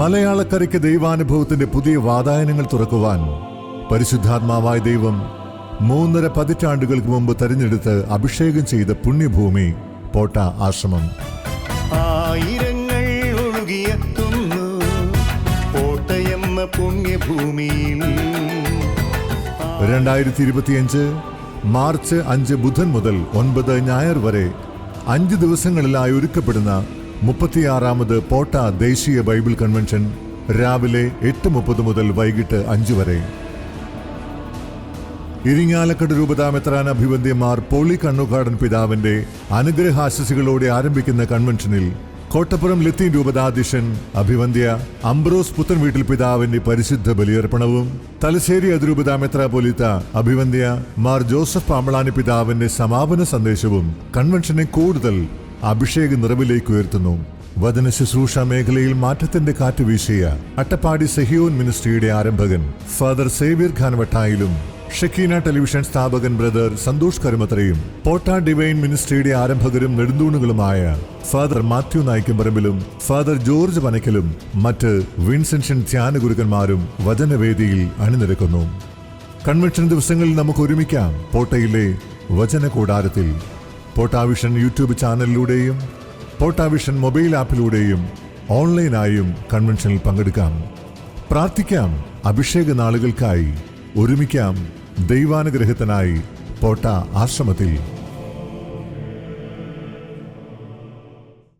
മലയാളക്കരയ്ക്ക് ദൈവാനുഭവത്തിന്റെ പുതിയ വാതായനങ്ങൾ തുറക്കുവാൻ പരിശുദ്ധാത്മാവായ ദൈവം മൂന്നര പതിറ്റാണ്ടുകൾക്ക് മുമ്പ് തെരഞ്ഞെടുത്ത് അഭിഷേകം ചെയ്ത പുണ്യഭൂമി പോട്ട ആശ്രമം. ആയിരങ്ങൾ ഒഴുകിയെത്തുന്നു കോട്ടയെന്ന പുണ്യഭൂമിയിൽ. രണ്ടായിരത്തി ഇരുപത്തിയഞ്ച് മാർച്ച് അഞ്ച് ബുധൻ മുതൽ ഒൻപത് ഞായർ വരെ അഞ്ച് ദിവസങ്ങളിലായി ഒരുക്കപ്പെടുന്ന മുപ്പത്തിയാറാമത് പോട്ട ദേശീയ ബൈബിൾ കൺവെൻഷൻ രാവിലെ എട്ട് മുപ്പത് മുതൽ വൈകിട്ട് അഞ്ച് വരെ. ഇരിങ്ങാലക്കട് രൂപതാമെത്രാൻ അഭിവന്ദ്യമാർ പോളി കണ്ണുകാടൻ പിതാവിന്റെ അനുഗ്രഹാശിസുകളോടെ ആരംഭിക്കുന്ന കൺവെൻഷനിൽ കോട്ടപ്പുറം ലത്തീൻ രൂപതാധ്യക്ഷൻ അഭിവന്ദ്യ അംബ്രോസ് പുത്തൻ വീട്ടിൽ പിതാവിന്റെ പരിശുദ്ധ ബലിയർപ്പണവും തലശ്ശേരി അതിരൂപതാ മെത്രാപൊലിത്ത അഭിവന്ദ്യ മാർ ജോസഫ് പാമ്പളാനി പിതാവിന്റെ സമാപന സന്ദേശവും കൺവെൻഷനെ കൂടുതൽ അഭിഷേക നിറവിലേക്ക് ഉയർത്തുന്നു. വചന ശുശ്രൂഷ മേഖലയിൽ മാറ്റത്തിന്റെ കാറ്റ് വീശിയ അട്ടപ്പാടി സെഹിയോൻ മിനിസ്ട്രിയുടെ ആരംഭകൻ ഫാദർ സേവ്യർ ഖാൻ വട്ടായിലും ഷക്കീന ടെലിവിഷൻ സ്ഥാപകൻ ബ്രദർ സന്തോഷ് കരുമത്രയും പോട്ട ഡിവൈൻ മിനിസ്ട്രിയുടെ ആരംഭകരും നെടുന്തൂണുകളുമായ ഫാദർ മാത്യു നായിക്കമ്പറമ്പിലും ഫാദർ ജോർജ് വനയ്ക്കലും മറ്റ് വിൻസെൻഷൻ ധ്യാന ഗുരുക്കന്മാരും വചനവേദിയിൽ അണിനിരക്കുന്നു. കൺവെൻഷൻ ദിവസങ്ങളിൽ നമുക്ക് ഒരുമിക്കാം. പോട്ടയിലെ വചന കൂടാരത്തിൽ പോട്ടാവിഷൻ യൂട്യൂബ് ചാനലിലൂടെയും പോട്ടാവിഷൻ മൊബൈൽ ആപ്പിലൂടെയും ഓൺലൈനായും കൺവെൻഷനിൽ പങ്കെടുക്കാം. പ്രാർത്ഥിക്കാം. അഭിഷേക നാളുകൾക്കായി ഒരുമിക്കാം ദൈവാനുഗ്രഹത്തിനായി പോട്ട ആശ്രമത്തിൽ.